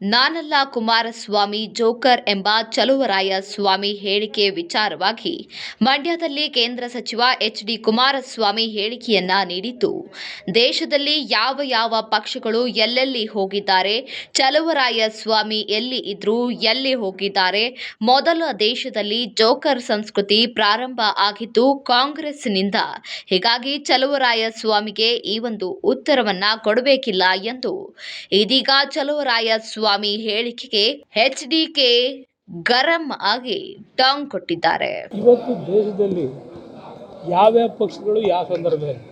ನಾನಲ್ಲ ಕುಮಾರಸ್ವಾಮಿ, ಜೋಕರ್ ಎಂಬ ಚಲುವರಾಯ ಸ್ವಾಮಿ ಹೇಳಿಕೆ ವಿಚಾರವಾಗಿ ಮಂಡ್ಯದಲ್ಲಿ ಕೇಂದ್ರ ಸಚಿವ ಎಚ್ ಡಿ ಕುಮಾರಸ್ವಾಮಿ ಹೇಳಿಕೆಯನ್ನ ನೀಡಿದ್ದು ದೇಶದಲ್ಲಿ ಯಾವ ಯಾವ ಪಕ್ಷಗಳು ಎಲ್ಲೆಲ್ಲಿ ಹೋಗಿದ್ದಾರೆ, ಚಲುವರಾಯ ಸ್ವಾಮಿ ಎಲ್ಲಿ ಇದ್ರು ಎಲ್ಲಿ ಹೋಗಿದ್ದಾರೆ, ಮೊದಲ ದೇಶದಲ್ಲಿ ಜೋಕರ್ ಸಂಸ್ಕೃತಿ ಪ್ರಾರಂಭ ಆಗಿದ್ದು ಕಾಂಗ್ರೆಸ್ನಿಂದ. ಹೀಗಾಗಿ ಚಲುವರಾಯ ಸ್ವಾಮಿಗೆ ಈ ಒಂದು ಉತ್ತರವನ್ನ ಕೊಡಬೇಕಿಲ್ಲ ಎಂದು. ಇದೀಗ ಚಲುವರಾಯ ಸ್ವಾಮಿ ಹೇಳಿಕೆಗೆ ಎಚ್ಡಿಕೆ ಗರಂ ಆಗಿ ಟಾಂಗ್ ಕೊಟ್ಟಿದ್ದಾರೆ. ಇವತ್ತು ದೇಶದಲ್ಲಿ ಯಾವ್ಯಾವ ಪಕ್ಷಗಳು ಯಾವ ಸಂದರ್ಭದಲ್ಲಿ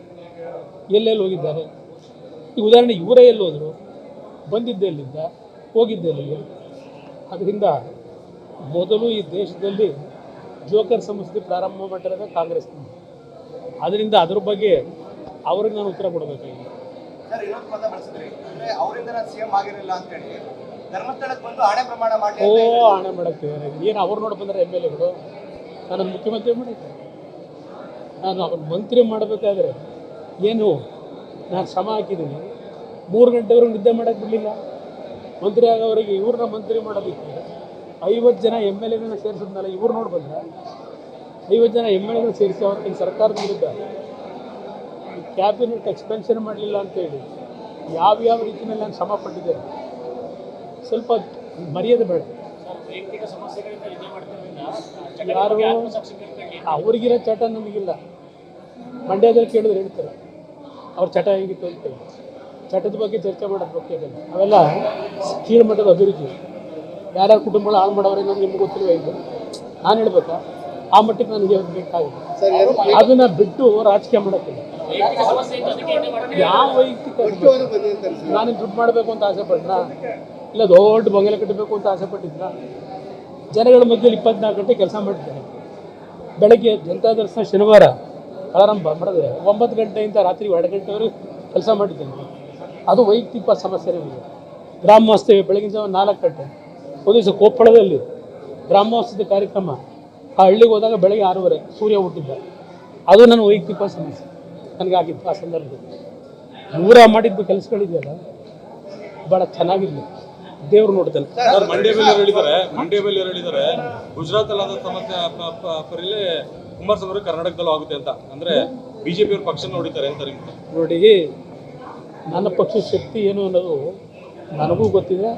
ಎಲ್ಲೆಲ್ಲಿ ಹೋಗಿದ್ದಾರೆ? ಈ ಉದಾಹರಣೆ ಇವರೇ ಎಲ್ಲಿ ಹೋದರು? ಬಂದಿದ್ದೆ ಹೋಗಿದ್ದೆಲ್ಲಿದ್ದ ಹೋಗಿದ್ದೆ ಎಲ್ಲಿಗೆ ಅದರಿಂದ ಮೊದಲು ಈ ದೇಶದಲ್ಲಿ ಜೋಕರ್ ಸಂಸ್ಥೆ ಪ್ರಾರಂಭ ಮಾಡಿರೋದೇ ಕಾಂಗ್ರೆಸ್. ಅದರಿಂದ ಅದ್ರ ಬಗ್ಗೆ ಅವ್ರಿಗೆ ನಾನು ಉತ್ತರ ಕೊಡಬೇಕಾಗಿದೆ. ಧರ್ಮಸ್ಥಳಕ್ಕೆ ಬಂದು ಹಣೆ ಪ್ರಮಾಣ ಮಾಡಿ ಓ ಹಣೆ ಮಾಡಕ್ಕೆ ಏನು ಅವ್ರು ನೋಡಿ ಬಂದ್ರೆ ಎಂ ಎಲ್ ಎಗಳು? ನಾನು ಮುಖ್ಯಮಂತ್ರಿ ಮಾಡಿದ್ದೆ. ನಾನು ಅವ್ರ ಮಂತ್ರಿ ಮಾಡಬೇಕಾದ್ರೆ ಏನು? ನಾನು ಶ್ರಮ ಹಾಕಿದ್ದೀನಿ. ಮೂರು ಗಂಟೆವರೆಗೂ ನಿದ್ದೆ ಮಾಡೋಕ್ಕೆ ಬಿಡಲಿಲ್ಲ. ಮಂತ್ರಿ ಆಗೋವರೆಗೆ ಇವ್ರನ್ನ ಮಂತ್ರಿ ಮಾಡೋದಕ್ಕೆ ಐವತ್ತು ಜನ ಎಂ ಎಲ್ ಎಗಳನ್ನ ಸೇರಿಸಿದ್ನಲ್ಲ ಇವ್ರು ನೋಡಿ ಬಂದ್ರೆ? ಐವತ್ತು ಜನ ಎಂ ಎಲ್ ಎಗಳು ಸೇರಿಸಿ ಅವ್ರ ಸರ್ಕಾರದ ವಿರುದ್ಧ ಕ್ಯಾಬಿನೆಟ್ ಎಕ್ಸ್ಪೆನ್ಷನ್ ಮಾಡಲಿಲ್ಲ ಅಂತೇಳಿ ಯಾವ್ಯಾವ ರೀತಿಯಲ್ಲಿ ನಾನು ಶ್ರಮ ಪಟ್ಟಿದ್ದೆ ಸ್ವಲ್ಪ ಮರ್ಯಾದೆ ಬೇಡ ಯಾರು ಅವ್ರಿಗಿರೋ ಚಟ ನಮಗಿಲ್ಲ. ಮಂಡ್ಯದಲ್ಲಿ ಕೇಳಿದ್ರೆ ಹೇಳ್ತಾರೆ. ಅವ್ರ ಚಟ ಹೇಗಿತ್ತು ಅಂತ ಚಟದ ಬಗ್ಗೆ ಚರ್ಚೆ ಮಾಡೋದು ಬಗ್ಗೆ ಅವೆಲ್ಲ ಕೀಳ್ಮಟ್ಟದ ಅಭಿವೃದ್ಧಿ. ಯಾರ್ಯಾರ ಕುಟುಂಬಗಳು ಹಾಳು ಮಾಡೋರು ನಮ್ಗೆ ನಿಮ್ಗೆ ಗೊತ್ತಿಲ್ವ ಇದು? ನಾನು ಹೇಳ್ಬೇಕಾ? ಆ ಮಟ್ಟಕ್ಕೆ ನನಗೆ ಬೇಕಾಗಿದೆ ಅದನ್ನ ಬಿಟ್ಟು ರಾಜಕೀಯ ಮಾಡೋಕ್ಕಿಲ್ಲ. ಯಾವ ವೈಯಕ್ತಿಕ ನಾನು ದುಡ್ಡು ಮಾಡಬೇಕು ಅಂತ ಆಸೆ ಪಟ್ಟ ಇಲ್ಲ, ದೊಡ್ಡ ಬಂಗಲೆ ಕಟ್ಟಬೇಕು ಅಂತ ಆಸೆ ಪಟ್ಟಿದ್ರ ಜನಗಳ ಮಧ್ಯದಲ್ಲಿ ಇಪ್ಪತ್ನಾಲ್ಕು ಗಂಟೆ ಕೆಲಸ ಮಾಡಿದ್ದಾರೆ ಬೆಳಗ್ಗೆ ಜನತಾ ದರ್ಶನ ಶನಿವಾರ ಪ್ರಾರಂಭ ಮಾಡಿದ್ರೆ ಒಂಬತ್ತು ಗಂಟೆಯಿಂದ ರಾತ್ರಿ ಎರಡು ಗಂಟೆವರೆಗೆ ಕೆಲಸ ಮಾಡಿದ್ದೇನೆ ಅದು ವೈಯಕ್ತಿಕ ಸಮಸ್ಯೆ ನಮಗೆ ಗ್ರಾಮೋತ್ಸವ ಬೆಳಗಿನ ಜಾವ ನಾಲ್ಕು ಗಂಟೆ. ಒಂದು ದಿವಸ ಕೊಪ್ಪಳದಲ್ಲಿ ಗ್ರಾಮೋತ್ಸವದ ಕಾರ್ಯಕ್ರಮ. ಆ ಹಳ್ಳಿಗೆ ಹೋದಾಗ ಬೆಳಗ್ಗೆ ಆರೂವರೆ ಸೂರ್ಯ ಹುಟ್ಟಿದ್ದ. ಅದು ನನ್ನ ವೈಯಕ್ತಿಕ ಸಮಸ್ಯೆ. ನನಗಾಗಿತ್ತು ಆ ಸಂದರ್ಭದಲ್ಲಿ. ನೂರ ಮಾಡಿದ್ದು ಕೆಲಸಗಳಿದೆಯಲ್ಲ ಭಾಳ ಚೆನ್ನಾಗಿರಲಿ ದೇವ್ರು ನೋಡ್ತಾನೆ. ಸರ್ ಮಂಡ್ಯ ಮೇಲೆ ಹೇಳಿದ್ದಾರೆ. ಮಂಡ್ಯ ಮೇಲೆ ಹೇಳಿದ್ದಾರೆ ಗುಜರಾತ್ ಅಲ್ಲಾದ ಸಮಸ್ಯೆ ಪರಿಲೇ ಕುಮಾರಸ್ವಾಮಿ ಅವರು ಕರ್ನಾಟಕದಲ್ಲೂ ಆಗುತ್ತೆ ಅಂತ. ಅಂದ್ರೆ ಬಿಜೆಪಿ ಅವ್ರ ಪಕ್ಷ ನೋಡಿದ್ದಾರೆ ಅಂತ ನೋಡಿ ನನ್ನ ಪಕ್ಷದ ಶಕ್ತಿ ಏನು ಅನ್ನೋದು ನನಗೂ ಗೊತ್ತಿದೆ.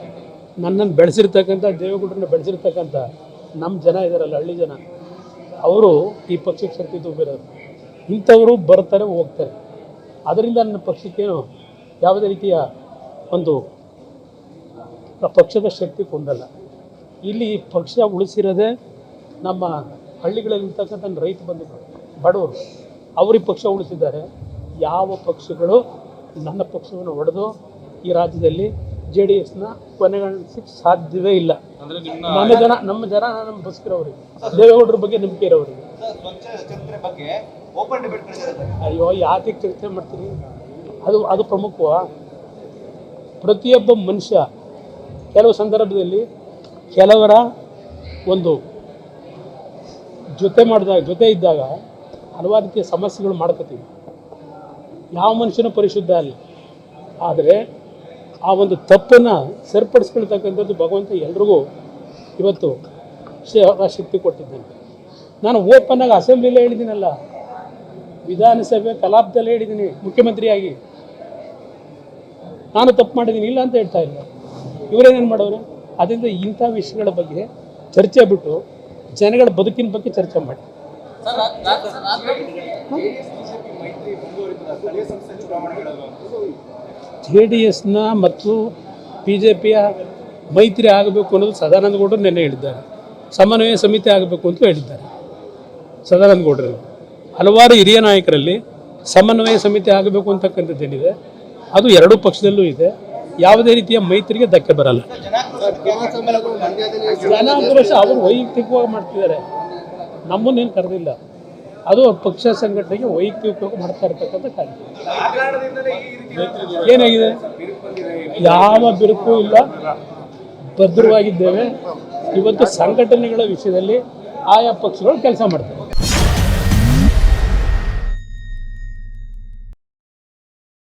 ನನ್ನನ್ನು ಬೆಳೆಸಿರ್ತಕ್ಕಂಥ ದೇವೇಗೌಡರನ್ನ ಬೆಳೆಸಿರ್ತಕ್ಕಂಥ ನಮ್ಮ ಜನ ಇದ್ದಾರಲ್ಲ ಹಳ್ಳಿ ಜನ. ಅವರು ಈ ಪಕ್ಷಕ್ಕೆ ಶಕ್ತಿ ತುಂಬಿರೋರು ಇಂಥವರು ಬರ್ತಾರೆ ಹೋಗ್ತಾರೆ. ಅದರಿಂದ ನನ್ನ ಪಕ್ಷಕ್ಕೇನು ಯಾವುದೇ ರೀತಿಯ ಒಂದು ಪಕ್ಷದ ಶಕ್ತಿ ಕುಂದಲ್ಲ. ಇಲ್ಲಿ ಪಕ್ಷ ಉಳಿಸಿರೋದೇ ನಮ್ಮ ಹಳ್ಳಿಗಳಲ್ಲಿರ್ತಕ್ಕಂಥ ರೈತ ಬಂಧುಗಳು ಬಡವರು. ಅವ್ರಿಗೆ ಪಕ್ಷ ಉಳಿಸಿದ್ದಾರೆ. ಯಾವ ಪಕ್ಷಗಳು ನನ್ನ ಪಕ್ಷವನ್ನು ಒಡೆದು ಈ ರಾಜ್ಯದಲ್ಲಿ ಜೆ ಡಿ ಎಸ್ನ ಕೊನೆಗಾಣಿಸಕ್ಕೆ ಸಾಧ್ಯವೇ ಇಲ್ಲ. ನಮ್ಮ ಜನ ನಮ್ಮ ಜನ ನಮ್ಮ ಬಸ್ಕಿರೋರಿಗೆ ದೇವೇಗೌಡರ ಬಗ್ಗೆ ನಂಬಿಕೆ ಇರೋರಿಗೆ ಅಯ್ಯೋ ಯಾತಕ್ಕೆ ಚರ್ಚೆ ಮಾಡ್ತೀನಿ ಅದು ಅದು ಪ್ರಮುಖವಾ? ಪ್ರತಿಯೊಬ್ಬ ಮನುಷ್ಯ ಕೆಲವು ಸಂದರ್ಭದಲ್ಲಿ ಕೆಲವರ ಒಂದು ಜೊತೆ ಮಾಡಿದಾಗ ಜೊತೆ ಇದ್ದಾಗ ಹಲವಾರು ರೀತಿಯ ಸಮಸ್ಯೆಗಳು ಮಾಡ್ಕೋತೀವಿ. ಯಾವ ಮನುಷ್ಯನೂ ಪರಿಶುದ್ಧ ಅಲ್ಲ. ಆದರೆ ಆ ಒಂದು ತಪ್ಪನ್ನು ಸರಿಪಡಿಸ್ಕೊಳ್ತಕ್ಕಂಥದ್ದು ಭಗವಂತ ಎಲ್ರಿಗೂ ಇವತ್ತು ಶಕ್ತಿ ಕೊಟ್ಟಿದ್ದಾನೆ. ನಾನು ಓಪನ್ ಆಗಿ ಅಸೆಂಬ್ಲಿಲೇ ಹೇಳಿದ್ದೀನಲ್ಲ, ವಿಧಾನಸಭೆ ಕಲಾಪದಲ್ಲೇ ಹೇಳಿದ್ದೀನಿ, ಮುಖ್ಯಮಂತ್ರಿಯಾಗಿ. ನಾನು ತಪ್ಪು ಮಾಡಿದ್ದೀನಿ, ಇಲ್ಲ ಅಂತ ಹೇಳ್ತಾ ಇಲ್ಲ. ಇವರೇನೇನು ಮಾಡೋರು? ಅದರಿಂದ ಇಂಥ ವಿಷಯಗಳ ಬಗ್ಗೆ ಚರ್ಚೆ ಬಿಟ್ಟು ಜನಗಳ ಬದುಕಿನ ಬಗ್ಗೆ ಚರ್ಚೆ ಮಾಡಿ. ಜೆ ಡಿ ಎಸ್ನ ಮತ್ತು ಬಿ ಜೆ ಪಿಯ ಮೈತ್ರಿ ಆಗಬೇಕು ಅನ್ನೋದು ಸದಾನಂದ ಗೌಡರು ನಿನ್ನೆ ಹೇಳಿದ್ದಾರೆ. ಸಮನ್ವಯ ಸಮಿತಿ ಆಗಬೇಕು ಅಂತ ಹೇಳಿದ್ದಾರೆ ಸದಾನಂದ ಗೌಡರು ಹಲವಾರು ಹಿರಿಯ ನಾಯಕರಲ್ಲಿ ಸಮನ್ವಯ ಸಮಿತಿ ಆಗಬೇಕು ಅಂತಕ್ಕಂಥದ್ದೇನಿದೆ? ಅದು ಎರಡೂ ಪಕ್ಷದಲ್ಲೂ ಇದೆ. ಯಾವುದೇ ರೀತಿಯ ಮೈತ್ರಿಗೆ ಧಕ್ಕೆ ಬರಲ್ಲ. ಜನಾಕ್ರೋಶ ಅವರು ವೈಯಕ್ತಿಕವಾಗಿ ಮಾಡ್ತಿದ್ದಾರೆ. ನಮ್ಮನ್ನೇನು ಕರೆದಿಲ್ಲ. ಅದು ಪಕ್ಷ ಸಂಘಟನೆಗೆ ವೈಯಕ್ತಿಕವಾಗಿ ಮಾಡ್ತಾ ಇರ್ತಕ್ಕಂಥ ಕಾರ್ಯ. ಏನಾಗಿದೆ? ಯಾವ ಬಿರುಕು ಇಲ್ಲ. ಭದ್ರವಾಗಿದ್ದೇವೆ. ಇವತ್ತು ಸಂಘಟನೆಗಳ ವಿಷಯದಲ್ಲಿ ಆಯಾ ಪಕ್ಷಗಳು ಕೆಲಸ ಮಾಡ್ತಾರೆ